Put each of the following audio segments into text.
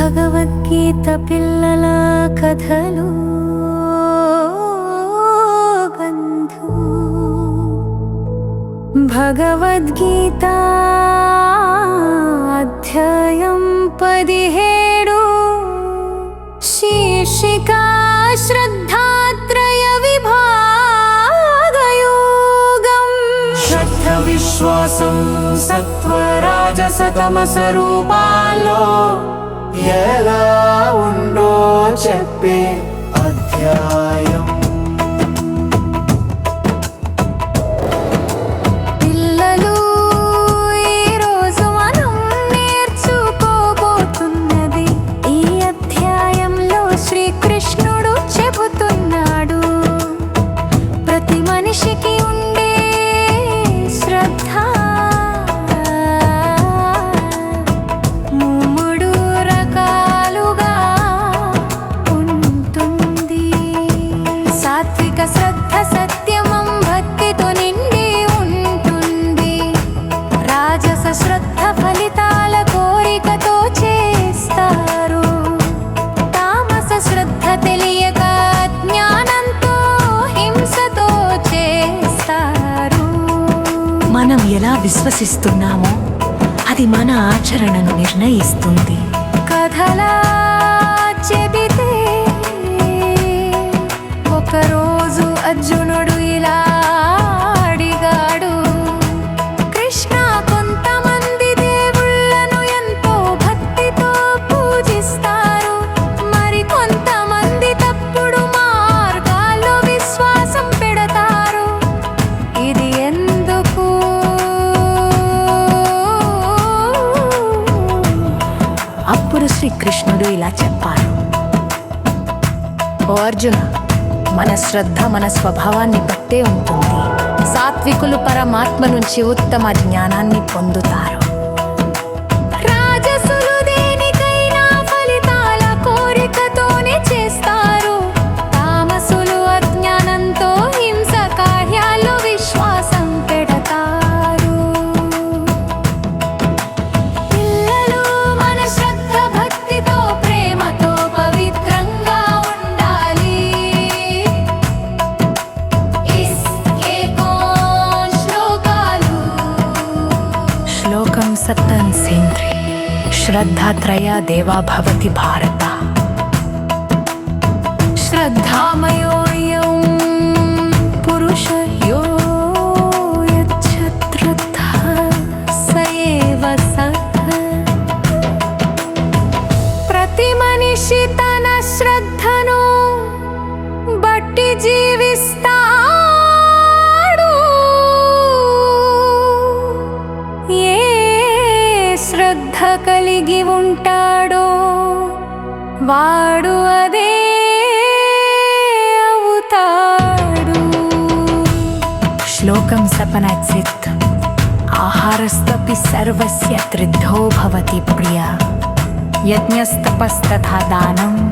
భగవద్గీత పిల్లల కథలు బంధు భగవద్గీత అధ్యాయం పదిహేడు శీర్షికా శ్రద్ధాత్రయ విభాగయోగం శ్రద్ధ విశ్వాసం సత్వరాజసతమస రూపాల్లో ఎలా ఉందో చెప్పే అధ్యాయం ఎలా విశ్వసిస్తున్నామో అది మన ఆచరణను నిర్ణయిస్తుంది. కథలా చెబితే ఒకరోజు అర్జునుడు శ్రీకృష్ణుడు ఇలా చెప్పారు. ఓ అర్జున మన శ్రద్ధ మన స్వభావాన్ని బట్టే ఉంటుంది. సాత్వికులు పరమాత్మ నుంచి ఉత్తమ జ్ఞానాన్ని పొందుతారు. श्रद्धात्रया देवा भवति भारत। श्रद्धामयो శ్రద్ధ కలిగి ఉంటాడో వాడు అదే అవుతాడు. శ్లోకం సపనచిత్. ఆహారస్తపి సర్వస్య త్రిద్ధో భవతి ప్రియ. యజ్ఞస్తపస్తథా దానం.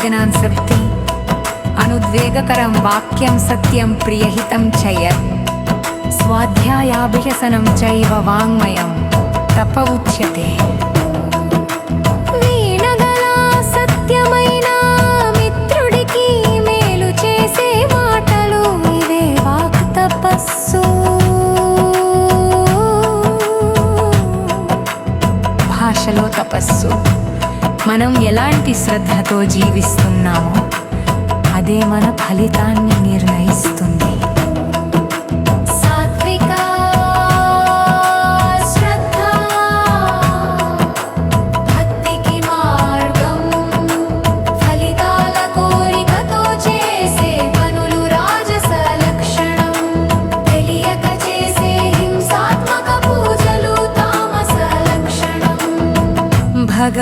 సాధనాన్ సదినాన్ అనుద్వేగకరం వాక్యం సత్యం ప్రియహితం చయ. స్వాధ్యాయాభ్యసనం చైవ వాంగ్మయం తప ఉచ్యతే వీణగల భాషలో తపస్సు. మనం ఎలాంటి శ్రద్ధతో జీవిస్తున్నామో అదే మన ఫలితాన్ని నిర్ణయిస్తుంది.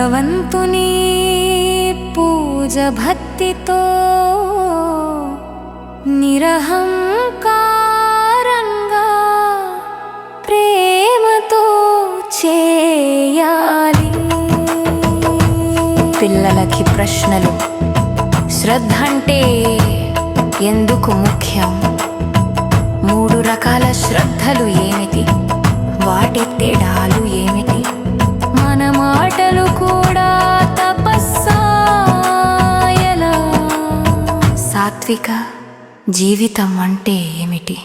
భగవంతుని పూజ భక్తితో నిరహంకారంగా ప్రేమతో చేయాలి. పిల్లలకి ప్రశ్నలు శ్రద్ధ అంటే ఎందుకు ముఖ్యం? మూడు రకాల శ్రద్ధలు ఏమిటి? వాటి తేడాలు సాత్విక జీవితం అంటే ఏమిటి?